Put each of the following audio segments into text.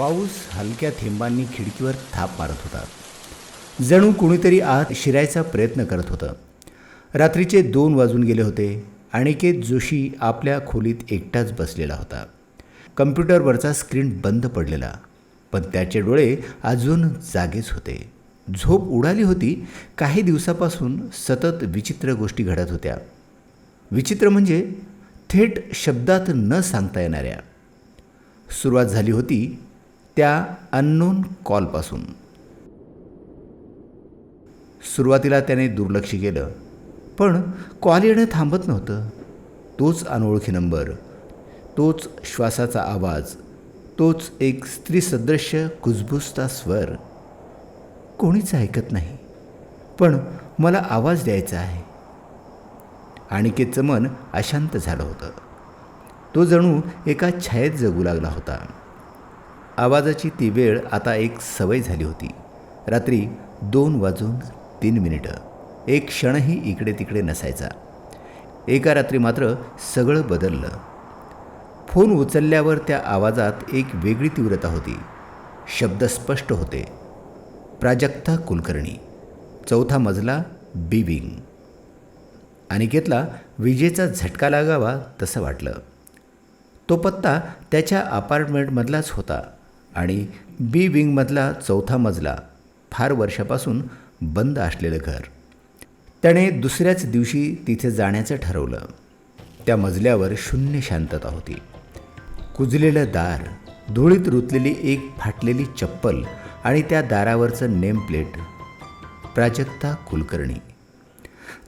पाऊस हलक्या थेंबांनी खिडकीवर थाप मारत होता. जणू कुणीतरी आत शिरायचा प्रयत्न करत होतं. रात्रीचे दोन वाजून गेले होते. अनिकेत जोशी आपल्या खोलीत एकटाच बसलेला होता. कम्प्युटरवरचा स्क्रीन बंद पडलेला. पण त्याचे डोळे अजून जागेच होते. झोप उडाली होती. काही दिवसापासून सतत विचित्र गोष्टी घडत होत्या. विचित्र म्हणजे थेट शब्दात न सांगता येणाऱ्या. सुरुवात झाली होती त्या अननोन कॉलपासून. सुरुवातीला त्याने दुर्लक्ष केलं पण कॉल येणं थांबत नव्हतं. तोच अनोळखी नंबर तोच श्वासाचा आवाज तोच एक स्त्रीसदृश्य कुजबुजता स्वर. कोणीच ऐकत नाही पण मला आवाज द्यायचा आहे. अनिकेतचं मन अशांत झालं होतं. तो जणू एका छायेत जगू लागला होता. आवाजाची ती वेळ आता एक सवय झाली होती. रात्री दोन वाजून तीन मिनिटं. एक क्षणही इकडे तिकडे नसायचा. एका रात्री मात्र सगळं बदललं. फोन उचलल्यावर त्या आवाजात एक वेगळी तीव्रता होती. शब्द स्पष्ट होते. प्राजक्ता कुलकर्णी. चौथा मजला बी विंग अनिकेतला विजेचा झटका लागावा तसं वाटलं. तो पत्ता त्याच्या अपार्टमेंटमधलाच होता. आणि बी विंगमधला चौथा मजला फार वर्षापासून बंद असलेलं घर. त्याने दुसऱ्याच दिवशी तिथे जाण्याचं ठरवलं. त्या मजल्यावर शून्य शांतता होती. कुजलेलं दार धुळीत रुतलेली एक फाटलेली चप्पल आणि त्या दारावरचं नेम प्लेट प्राजक्ता कुलकर्णी.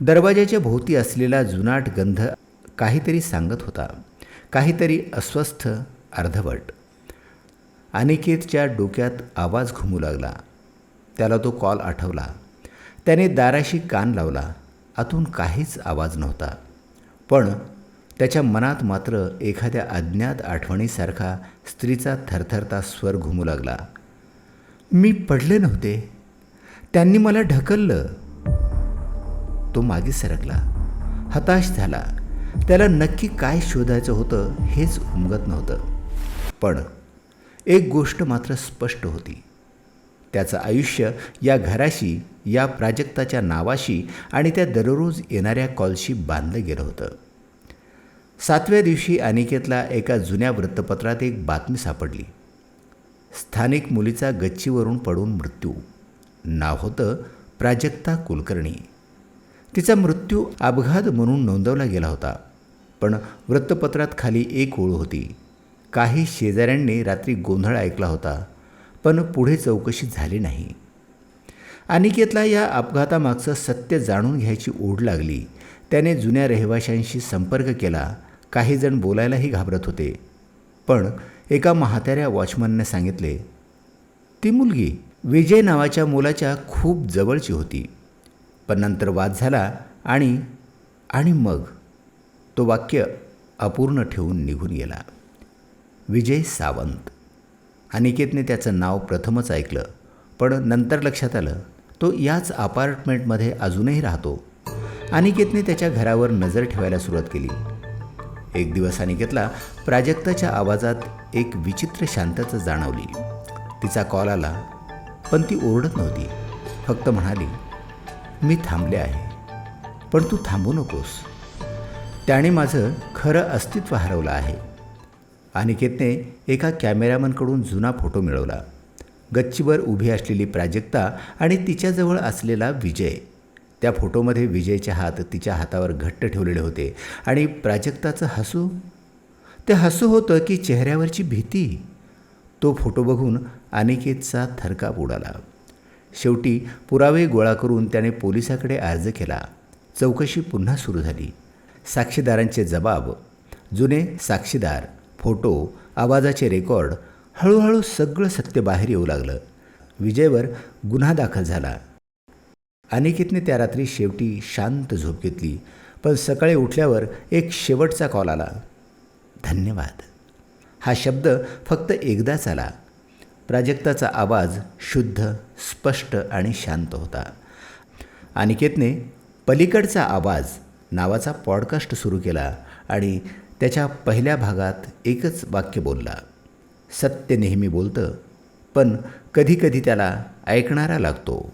दरवाजाच्या भोवती असलेला जुनाट गंध काहीतरी सांगत होता. काहीतरी अस्वस्थ अर्धवट. अनिकेतच्या डोक्यात आवाज घुमू लागला. त्याला तो कॉल आठवला. त्याने दाराशी कान लावला. आतून काहीच आवाज नव्हता. पण त्याच्या मनात मात्र एखाद्या अज्ञात आठवणीसारखा स्त्रीचा थरथरता स्वर घुमू लागला. मी पडले नव्हते. त्यांनी मला ढकललं. तो मागे सरकला. हताश झाला. त्याला नक्की काय शोधायचं होतं हेच उमगत नव्हतं. पण एक गोष्ट मात्र स्पष्ट होती. त्याचं आयुष्य या घराशी या प्राजक्ताच्या नावाशी आणि त्या दररोज येणाऱ्या कॉलशी बांधलं गेलं होतं. सातव्या दिवशी अनिकेतला एका जुन्या वृत्तपत्रात एक बातमी सापडली. स्थानिक मुलीचा गच्चीवरून पडून मृत्यू. नाव होतं प्राजक्ता कुलकर्णी. तिचा मृत्यू अपघात म्हणून नोंदवला गेला होता. पण वृत्तपत्रात खाली एक ओळ होती. काही शेजाऱ्यांनी रात्री गोंधळ ऐकला होता पण पुढे चौकशी झाली नाही. अनिकेतला या अपघातामागचं सत्य जाणून घ्यायची ओढ लागली. त्याने जुन्या रहिवाशांशी संपर्क केला. काही जण बोलायलाही घाबरत होते. पण एका म्हाताऱ्या वॉचमनने सांगितले ती मुलगी विजय नावाच्या मुलाच्या खूप जवळची होती. पण नंतर वाद झाला आणि आणि मग तो वाक्य अपूर्ण ठेवून निघून गेला. विजय सावंत. अनिकेतने त्याचं नाव प्रथमच ऐकलं पण नंतर लक्षात आलं तो याच अपार्टमेंटमध्ये अजूनही राहतो. अनिकेतने त्याच्या घरावर नजर ठेवायला सुरुवात केली. एक दिवस अनिकेतला प्राजक्ताच्या आवाजात एक विचित्र शांतता जाणवली. तिचा कॉल आला पण ती ओरडत नव्हती. फक्त म्हणाली मी थांबले आहे पण तू थांबू नकोस. त्याने माझं खरं अस्तित्व हरवलं आहे. अनिकेतने एका कॅमेरामनकडून जुना फोटो मिळवला. गच्चीवर उभी असलेली प्राजक्ता आणि तिच्याजवळ असलेला विजय. त्या फोटोमध्ये विजयचे हात तिच्या हातावर घट्ट ठेवलेले होते आणि प्राजक्ताचं हसू. ते हसू होतं की चेहऱ्यावरची भीती. तो फोटो बघून अनिकेतचा थरकाप उडाला. शेवटी पुरावे गोळा करून त्याने पोलिसाकडे अर्ज केला. चौकशी पुन्हा सुरू झाली. साक्षीदारांचे जबाब. जुने साक्षीदार. फोटो आवाजाचे रेकॉर्ड हळूहळू सगळं सत्य बाहेर येऊ लागलं. विजयवर गुन्हा दाखल झाला. अनिकेतने त्या रात्री शेवटी शांत झोप घेतली पण सकाळी उठल्यावर एक शेवटचा कॉल आला. धन्यवाद. हा शब्द फक्त एकदाच आला. प्राजक्ताचा आवाज शुद्ध स्पष्ट आणि शांत होता. अनिकेतने पलीकडचा आवाज नावाचा पॉडकास्ट सुरू केला आणि त्याच्या पहिल्या भागात एकच वाक्य बोलला. सत्य नेहमी बोलतं पण कधीकधी त्याला ऐकणारा लागतो.